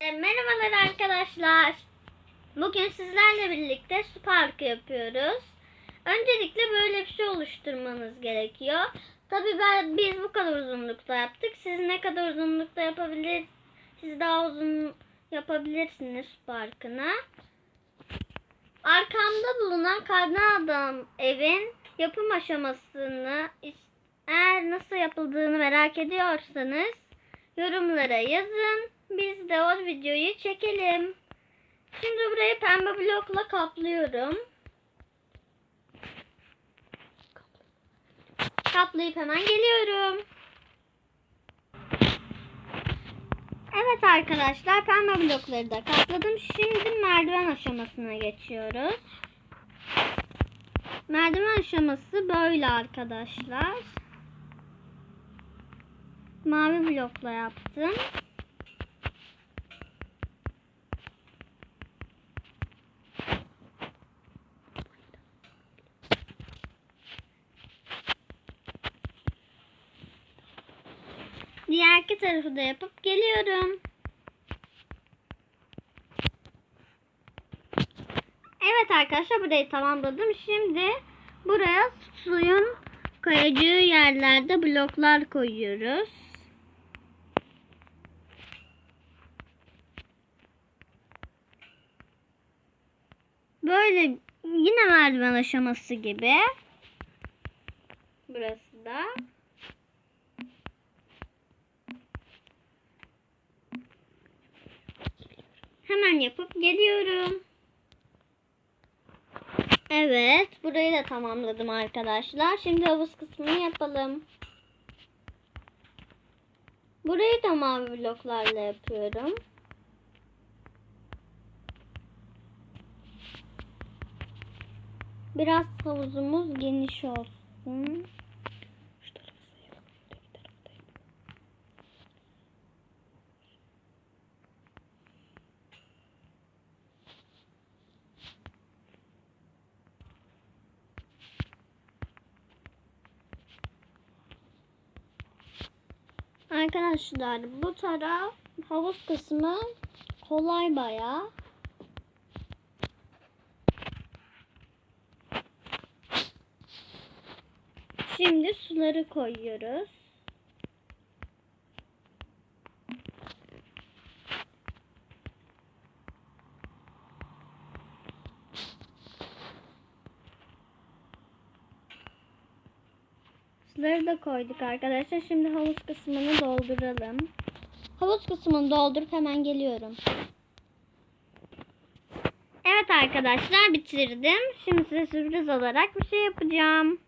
E, Merhabalar arkadaşlar. Bugün sizlerle birlikte su parkı yapıyoruz. Öncelikle böyle bir şey oluşturmanız gerekiyor. Tabii ben biz bu kadar uzunlukta yaptık. Siz ne kadar uzunlukta yapabilir? Siz daha uzun yapabilirsiniz su parkını. Arkamda bulunan kardan adam evin yapım aşamasını eğer nasıl yapıldığını merak ediyorsanız yorumlara yazın. Biz de o videoyu çekelim. Şimdi burayı pembe blokla kaplıyorum. Kaplayıp hemen geliyorum. Evet arkadaşlar pembe blokları da kapladım. Şimdi merdiven aşamasına geçiyoruz. Merdiven aşaması böyle arkadaşlar. Mavi blokla yaptım. İki tarafı da yapıp geliyorum. Evet arkadaşlar burayı tamamladım. Şimdi buraya suyun kayacağı yerlerde bloklar koyuyoruz. Böyle yine merdiven aşaması gibi. Burası da. Yapıp geliyorum. Evet, burayı da tamamladım arkadaşlar. Şimdi havuz kısmını yapalım. Burayı da mavi bloklarla yapıyorum. Biraz havuzumuz geniş olsun. Arkadaşlar bu taraf havuz kısmı kolay bayağı. Şimdi suları koyuyoruz. Suları da koyduk arkadaşlar. Şimdi havuz kısmını dolduralım. Havuz kısmını doldurup hemen geliyorum. Evet arkadaşlar bitirdim. Şimdi size sürpriz olarak bir şey yapacağım.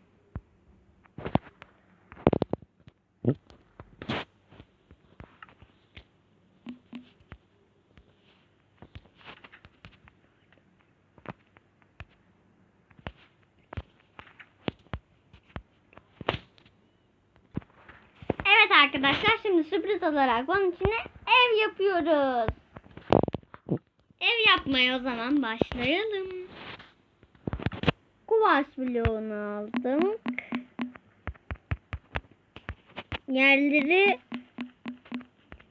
Evet arkadaşlar şimdi sürpriz olarak onun içine ev yapıyoruz. Ev yapmaya o zaman başlayalım. Kuvars bloğunu aldım. Yerleri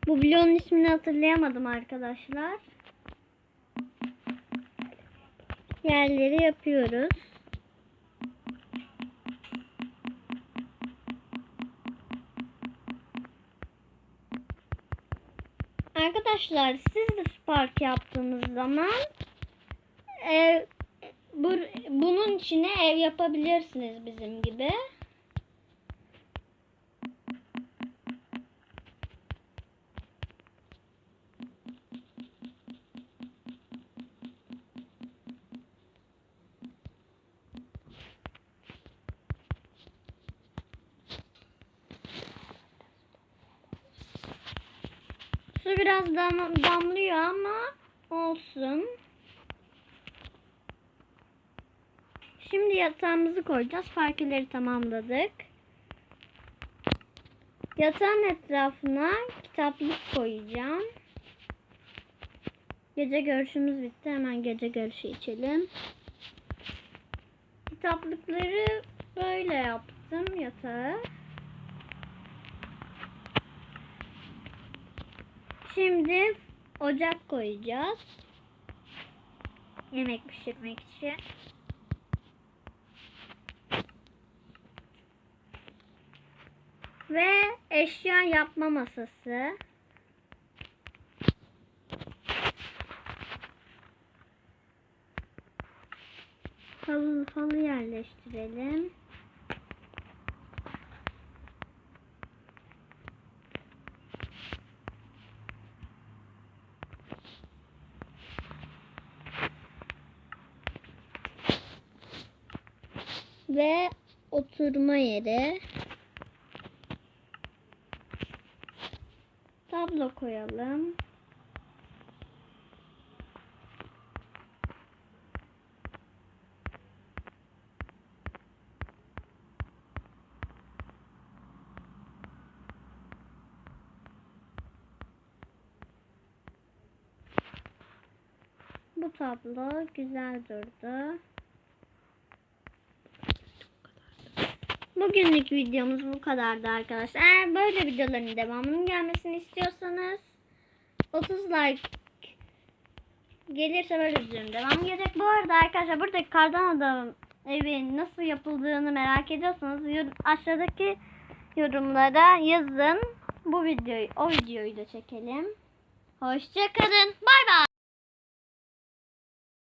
bu bloğun ismini hatırlayamadım arkadaşlar. Yerleri yapıyoruz. Arkadaşlar siz de Spark yaptığınız zaman ev, bu, bunun içine ev yapabilirsiniz bizim gibi. Su biraz dam damlıyor ama olsun. Şimdi yatağımızı koyacağız. Parkeleri tamamladık. Yatağın etrafına kitaplık koyacağım. Gece görüşümüz bitti. Hemen gece görüşü içelim. Kitaplıkları böyle yaptım yatağı. Şimdi ocak koyacağız. Yemek pişirmek için. Ve eşya yapma masası. Halı, halı yerleştirelim. Ve oturma yeri. Tablo koyalım. Bu tablo güzel durdu. Bugünlük videomuz bu kadardı arkadaşlar. Eğer böyle videoların devamının gelmesini istiyorsanız 30 like gelirse böyle videonun devam gelecek. Bu arada arkadaşlar buradaki kardan adam evi nasıl yapıldığını merak ediyorsanız yor- aşağıdaki yorumlara yazın. Bu videoyu, o videoyu da çekelim. Hoşçakalın. Bay bay.